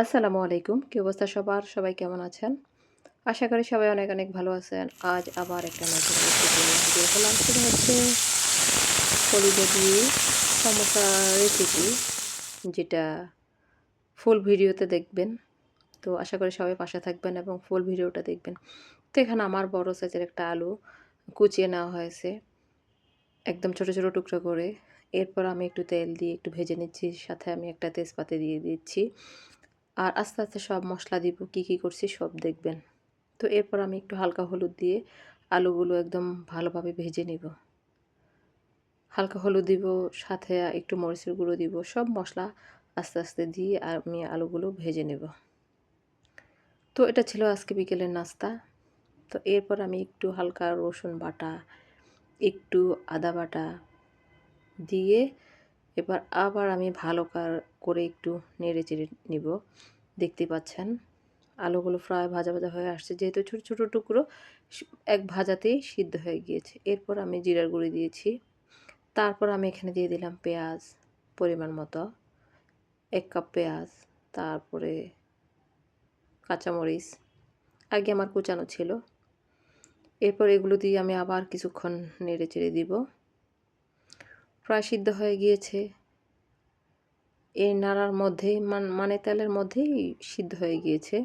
আসসালামু আলাইকুম। কি অবস্থা সবার? সবাই কেমন আছেন? আশা করি সবাই অনেক অনেক ভালো আছেন। আজ আবার একটা নতুন সেটা হচ্ছে কলিজা দিয়ে রেসিপি, যেটা ফুল ভিডিওতে দেখবেন। তো আশা করি সবাই পাশে থাকবেন এবং ফুল ভিডিওটা দেখবেন। তো এখানে আমার বড় সাইজের একটা আলু কুচিয়ে নেওয়া হয়েছে, একদম ছোট ছোট টুকরো করে। এরপর আমি একটু তেল দিয়ে একটু ভেজে নিচ্ছি, সাথে আমি একটা তেজপাতা দিয়ে দিচ্ছি। আর আস্তে আস্তে সব মশলা দিব, কি কি করছি সব দেখবেন। তো এরপর আমি একটু হালকা হলুদ দিয়ে আলুগুলো একদম ভালোভাবে ভেজে নিব। হালকা হলুদ দিব, সাথে একটু মরিচের গুঁড়ো দিব, সব মশলা আস্তে আস্তে দিয়ে আর আমি আলুগুলো ভেজে নেব। তো এটা ছিল আজকে বিকেলের নাস্তা। তো এরপর আমি একটু হালকা রসুন বাটা, একটু আদা বাটা দিয়ে এবার আবার আমি ভালো করে একটু নেড়ে চেড়ে নিব। দেখতে পাচ্ছেন, আলুগুলো ফ্রাই ভাজা ভাজা হয়ে আসছে। যেহেতু ছোটো ছোটো টুকরো এক ভাজাতেই সিদ্ধ হয়ে গিয়েছে। এরপর আমি জিরার গুঁড়ি দিয়েছি। তারপর আমি এখানে দিয়ে দিলাম পেঁয়াজ, পরিমাণ মতো, এক কাপ পেঁয়াজ, তারপরে কাঁচামরিচ। আগে আমার কুচানো ছিল। এরপর এগুলো দিয়ে আমি আবার কিছুক্ষণ নেড়ে চেড়ে দিব। প্রায় সিদ্ধ হয়ে গিয়েছে। এই নাড়ার মধ্যেই মানে তেলের মধ্যেই সিদ্ধ হয়ে গিয়েছে,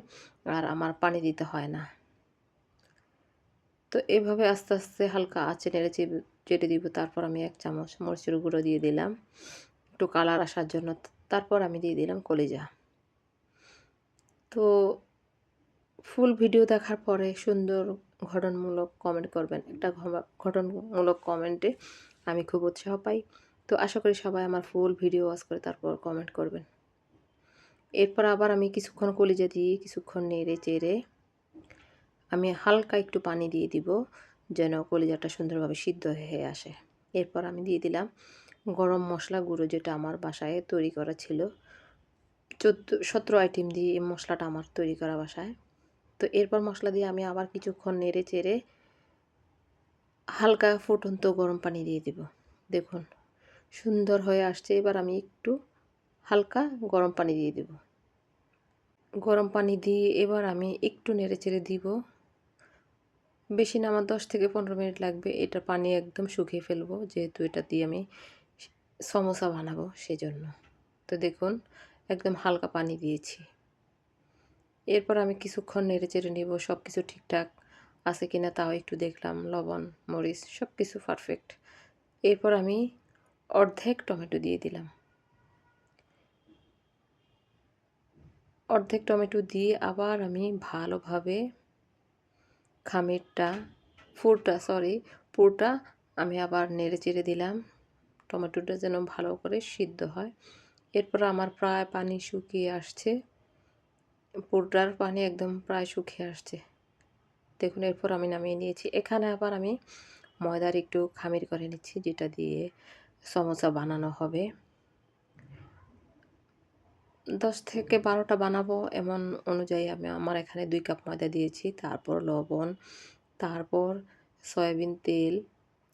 আর আমার পানি দিতে হয় না। তো এভাবে আস্তে আস্তে হালকা আঁচে নেড়ে চেটে দিব। তারপর আমি এক চামচ মরিচের গুঁড়ো দিয়ে দিলাম। একটু কালার আসার জন্য তারপর আমি দিয়ে দিলাম কলিজা। তো ফুল ভিডিও দেখার পরে সুন্দর ঘটনমূলক কমেন্ট করবেন। একটা ঘটনমূলক কমেন্টে আমি খুব উৎসাহ পাই। তো আশা করি সবাই আমার ফুল ভিডিও ওয়াচ করে তারপর কমেন্ট করবেন। এরপর আবার আমি কিছুক্ষণ কলিজা দিয়ে কিছুক্ষণ নেড়ে চেড়ে আমি হালকা একটু পানি দিয়ে দিব যেন কলিজাটা সুন্দরভাবে সিদ্ধ হয়ে আসে। এরপর আমি দিয়ে দিলাম গরম মশলা গুঁড়ো যেটা আমার বাসায় তৈরি করা ছিল। চোদ্দ, সতেরো আইটেম দিয়ে এই মশলাটা আমার তৈরি করা বাসায়। তো এরপর মশলা দিয়ে আমি আবার কিছুক্ষণ নেড়ে চেড়ে হালকা ফুটন্ত গরম পানি দিয়ে দিব। দেখুন, সুন্দর হয়ে আসছে। এবার আমি একটু হালকা গরম পানি দিয়ে দেব। গরম পানি দিয়ে এবার আমি একটু নেড়ে চেড়ে দিব। বেশি না, আমার দশ থেকে পনেরো মিনিট লাগবে। এটা পানি একদম শুকিয়ে ফেলব। যেহেতু এটা দিয়ে আমি সমোসা বানাবো সেজন্য। তো দেখুন, একদম হালকা পানি দিয়েছি। এরপর আমি কিছুক্ষণ নেড়ে চেড়ে নিব। সব কিছু ঠিকঠাক আছে কিনা তাও একটু দেখলাম, লবণ, মরিচ সব কিছু পারফেক্ট এরপর আমি অর্ধেক টমেটো দিয়ে দিলাম। অর্ধেক টমেটো দিয়ে আবার আমি ভালোভাবে খামিরটা ফুরটা সরি পুরটা আমি আবার নেড়ে চেড়ে দিলাম। টমেটোটা যেন ভালো করে সিদ্ধ হয়। এরপর আমার প্রায় পানি শুকিয়ে আসছে। পুরটার পানি একদম প্রায় শুকিয়ে আসছে। দেখুন, এরপর আমি নামিয়ে নিয়েছি। এখানে আবার আমি ময়দার একটু খামির করে নিচ্ছি, যেটা দিয়ে সমোসা বানানো হবে। দশ থেকে বারোটা বানাবো এমন অনুযায়ী আমি আমার এখানে দুই কাপ ময়দা দিয়েছি, তারপর লবণ, তারপর সয়াবিন তেল,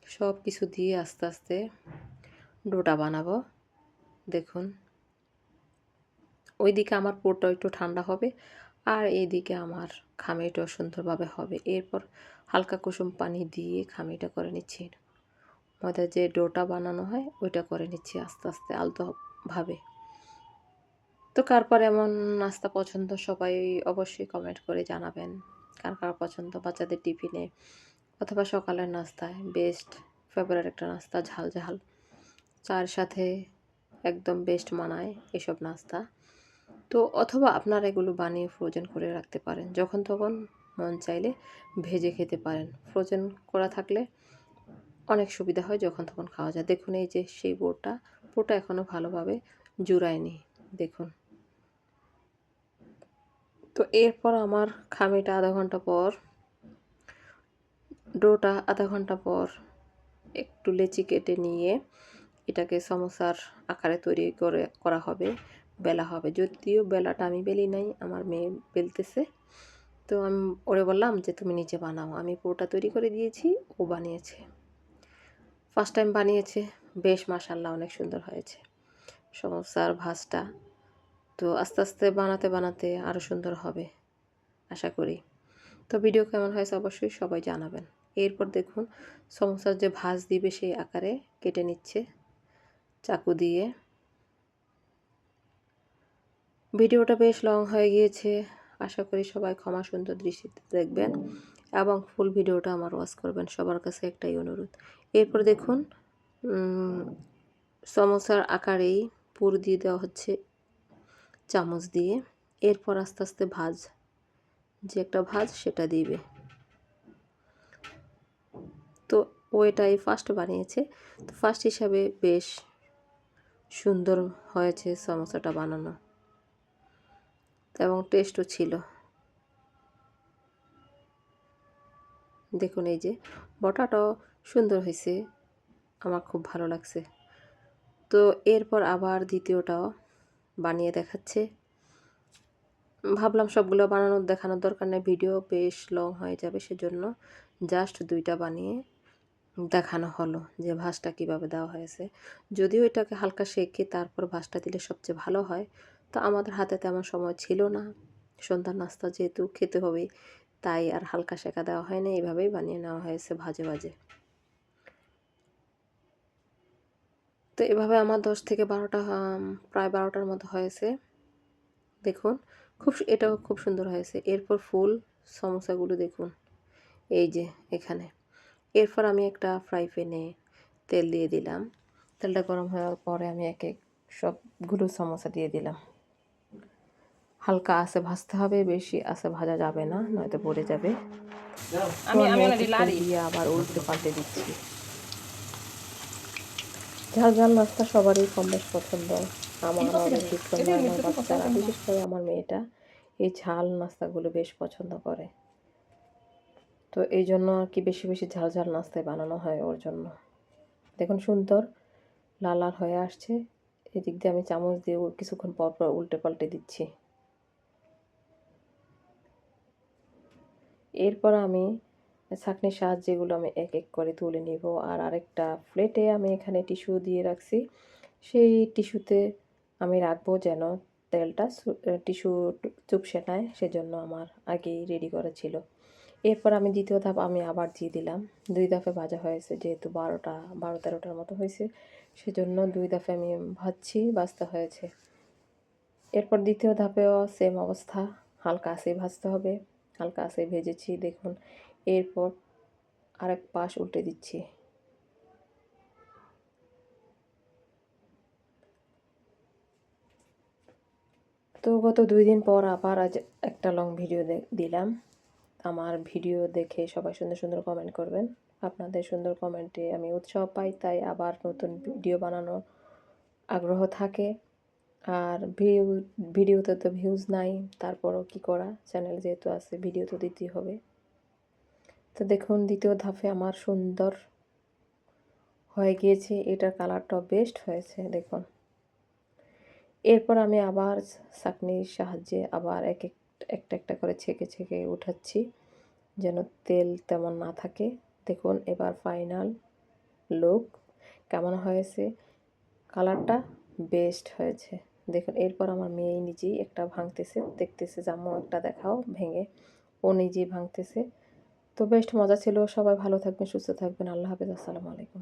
সব কিছু দিয়ে আস্তে আস্তে ডোটা বানাবো। দেখুন, ওইদিকে আমার পোরটা একটু ঠান্ডা হবে, আর এইদিকে আমার খামিটাও সুন্দরভাবে হবে। এরপর হালকা কুসুম পানি দিয়ে খামিটা করে নিচ্ছি। ময়দার যে ডোটা বানানো হয়, ওইটা করে নিচ্ছি আস্তে আস্তে, আলতোভাবে। তো কারপর এমন নাস্তা পছন্দ সবাই অবশ্যই কমেন্ট করে জানাবেন। কার কার পছন্দ? বাচ্চাদের টিফিনে অথবা সকালের নাস্তায় বেস্ট ফেভারিট একটা নাস্তা, ঝাল ঝাল। চার সাথে একদম বেস্ট মানায় এসব নাস্তা। তো অথবা আপনারা এগুলো বানিয়ে ফ্রোজেন করে রাখতে পারেন। যখন তখন মন চাইলে ভেজে খেতে পারেন। ফ্রোজেন করা থাকলে অনেক সুবিধা হয় যখন তখন খাওয়া যায়। দেখুন এই যে সেই বোরটা বোরটা এখনও ভালোভাবে জুড়ায়নি। দেখুন। তো এরপর আমার খামিটা আধা ঘণ্টা পর, ডোটা আধা ঘণ্টা পর একটু লেচি কেটে নিয়ে এটাকে সমোসার আকারে তৈরি করে, করা হবে। বেলা হবে। যদিও বেলাটা আমি বেলি নাই, আমার মেয়ে বেলতেছে। তো আমি ওরে বললাম যে, তুমি নিচে বানাও। আমি পুরোটা তৈরি করে দিয়েছি, ও বানিয়েছে। ফার্স্ট টাইম বানিয়েছে, বেশ মাসাল্লাহ অনেক সুন্দর হয়েছে। সমস্যার ভাজটা। তো আস্তে আস্তে বানাতে বানাতে আরও সুন্দর হবে, আশা করি। তো ভিডিও কেমন হয়েছে অবশ্যই সবাই জানাবেন। এরপর দেখুন সমস্যার যে ভাজ দিবে সেই আকারে কেটে নিচ্ছে। চাকু দিয়ে ভিডিওটা বেশ লং হয়ে গিয়েছে। আশা করি সবাই ক্ষমা সুন্দর দৃষ্টিতে দেখবেন এবং ফুল ভিডিওটা আমার ওয়াচ করবেন সবার কাছে একটাই অনুরোধ। এরপর দেখুন সমোসার আকারেই পুর দিয়ে দেওয়া হচ্ছে চামচ দিয়ে। এরপর আস্তে আস্তে ভাজ, যে একটা ভাজ সেটা দিবে। তো ও এটাই ফার্স্ট বানিয়েছে। তো ফার্স্ট হিসাবে বেশ সুন্দর হয়েছে সমোসাটা বানানো। এবং টেস্টও ছিল। দেখুন এই যে, বটাটাও সুন্দর হয়েছে। আমার খুব ভালো লাগছে। তো এরপর আবার দ্বিতীয়টাও বানিয়ে দেখাচ্ছে। ভাবলাম সবগুলো বানানোর, দেখানোর দরকার নেই। ভিডিও বেশ লং হয়ে যাবে সেজন্য জাস্ট দুইটা বানিয়ে দেখানো হলো যে ভাসটা কীভাবে দেওয়া হয়েছে। যদিও এটাকে হালকা শেখে তারপর ভাসটা দিলে সবচেয়ে ভালো হয়। তো আমাদের হাতে তেমন সময় ছিল না। সন্ধ্যার নাস্তা যেহেতু খেতে হবে, তাই আর হালকা শেখা দেওয়া হয় না এইভাবেই বানিয়ে নেওয়া হয়েছে ভাজে ভাজে। তো এভাবে আমার দশ থেকে বারোটা প্রায় বারোটার মতো হয়েছে। দেখুন, খুব এটাও খুব সুন্দর হয়েছে। এরপর ফুল, সমোসাগুলো দেখুন। এই যে, এখানে। এরপর আমি একটা ফ্রাই প্যানে তেল দিয়ে দিলাম। তেলটা গরম হওয়ার পরে আমি এক এক সবগুলো সমোসা দিয়ে দিলাম। হালকা আসে ভাজতে হবে বেশি আসে ভাজা যাবে না নয়তো পড়ে যাবে। আমি দিয়ে আবার উল্টে পাল্টে দিচ্ছি। ঝাল ঝাল নাস্তা সবারই কম বেশ পছন্দ। আমার আমার বাচ্চারা বিশেষ করে আমার মেয়েটা এই ঝাল নাস্তাগুলো বেশ পছন্দ করে। তো এই জন্য আর কি বেশি বেশি ঝাল ঝাল নাস্তায় বানানো হয় ওর জন্য। দেখুন সুন্দর লাল লাল হয়ে আসছে। এদিক দিয়ে আমি চামচ দিয়ে কিছুক্ষণ পর পর উল্টে পাল্টে দিচ্ছি। এরপর আমি ছাঁকনির সাহায্যেগুলো আমি এক এক করে তুলে নিব। আর আরেকটা প্লেটে আমি এখানে টিস্যু দিয়ে রাখছি। সেই টিস্যুতে আমি রাখব যেন তেলটা টিস্যু চুপসে নেয় সেজন্য আমার আগেই রেডি করা ছিল। এরপর আমি দ্বিতীয় ধাপ আমি আবার দিয়ে দিলাম। দুই ধাপে ভাজা হয়েছে, যেহেতু বারোটা, বারো তেরোটার মতো হয়েছে, সেজন্য দুই ধাপে আমি ভাজছি বাজতে হয়েছে। এরপর দ্বিতীয় ধাপেও সেম অবস্থা, হালকা আসেই ভাজতে হবে। হালকা আসেই ভেজেছি, দেখুন। এরপর আরেক পাশ উল্টে দিচ্ছি। তো গত দুই দিন পর আবার আজ একটা লং ভিডিও দিলাম। আমার ভিডিও দেখে সবাই সুন্দর সুন্দর কমেন্ট করবেন। আপনাদের সুন্দর কমেন্টে আমি উৎসাহ পাই, তাই আবার নতুন ভিডিও বানানোর আগ্রহ থাকে। আর ভিউ, ভিডিওতে তো ভিউজ নাই, তারপরও কি করা? চ্যানেল যেহেতু আছে ভিডিও তো দিতেই হবে। তো দেখুন, দ্বিতীয় ধাপে আমার সুন্দর হয়ে গিয়েছে, এটার কালারটা বেস্ট হয়েছে, দেখুন। এরপর আমি আবার চাকনির সাহায্যে আবার এক এক, একটা একটা করে ছেঁকে ছেঁকে উঠাচ্ছি, যেন তেল তেমন না থাকে। দেখুন, এবার ফাইনাল লুক কেমন হয়েছে কালারটা বেস্ট হয়েছে। দেখুন, এরপর আমার মেয়ে নিজেই একটা ভাঙতেছে। দেখতেছে জাম্মু একটা দেখাও, ভেঙে। ও নিজেই ভাঙতেছে। তো বেস্ট মজা ছিল। সবাই ভালো থাকবেন, সুস্থ থাকবেন। আল্লাহ হাফিজ। আসসালামু আলাইকুম।